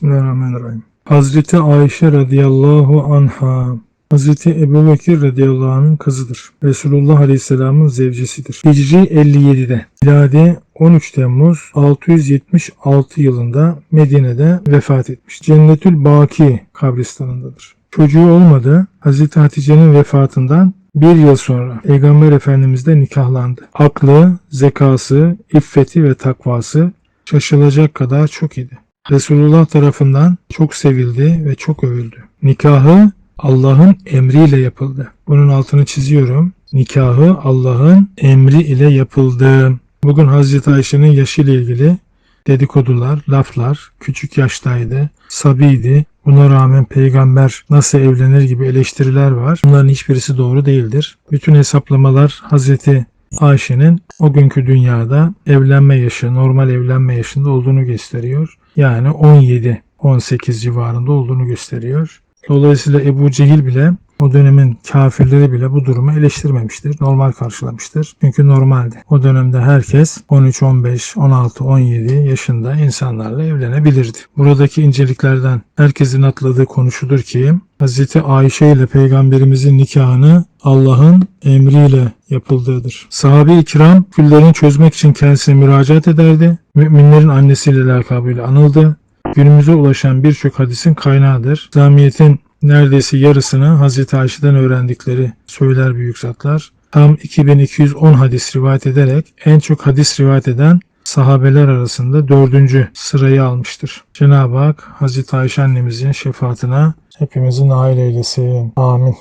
Bismillahirrahmanirrahim. Hazreti Ayşe radıyallahu anha Hazreti Ebu Bekir radıyallahu anh'ın kızıdır. Resulullah aleyhisselamın zevcesidir. Hicri 57'de, miladi 13 Temmuz 676 yılında Medine'de vefat etmiş. Cennetül Baki kabristanındadır. Çocuğu olmadı. Hazreti Hatice'nin vefatından bir yıl sonra Peygamber Efendimiz de nikahlandı. Aklı, zekası, iffeti ve takvası şaşılacak kadar çok idi. Resulullah tarafından çok sevildi ve çok övüldü. Nikahı Allah'ın emriyle yapıldı. Bunun altını çiziyorum. Nikahı Allah'ın emri ile yapıldı. Bugün Hazreti Ayşe'nin yaşıyla ilgili dedikodular, laflar, küçük yaştaydı, sabiydi. Buna rağmen peygamber nasıl evlenir gibi eleştiriler var. Bunların hiçbirisi doğru değildir. Bütün hesaplamalar Hazreti Ayşe'nin o günkü dünyada evlenme yaşı, normal evlenme yaşında olduğunu gösteriyor. Yani 17-18 civarında olduğunu gösteriyor. Dolayısıyla Ebu Cehil bile o dönemin kafirleri bile bu durumu eleştirmemiştir. Normal karşılamıştır. Çünkü normaldi. O dönemde herkes 13, 15, 16, 17 yaşında insanlarla evlenebilirdi. Buradaki inceliklerden herkesin atladığı konu şudur ki Hz. Ayşe ile Peygamberimizin nikahını Allah'ın emriyle yapıldığıdır. Sahabe-i kiram küllerini çözmek için kendisine müracaat ederdi. Müminlerin annesiyle lakabıyla anıldı. Günümüze ulaşan birçok hadisin kaynağıdır. İslamiyet'in neredeyse yarısını Hazreti Ayşe'den öğrendikleri söyler büyük zatlar. Tam 2210 hadis rivayet ederek en çok hadis rivayet eden sahabeler arasında dördüncü sırayı almıştır. Cenab-ı Hak Hazreti Ayşe annemizin şefaatine hepimizi nail eylesin. Amin.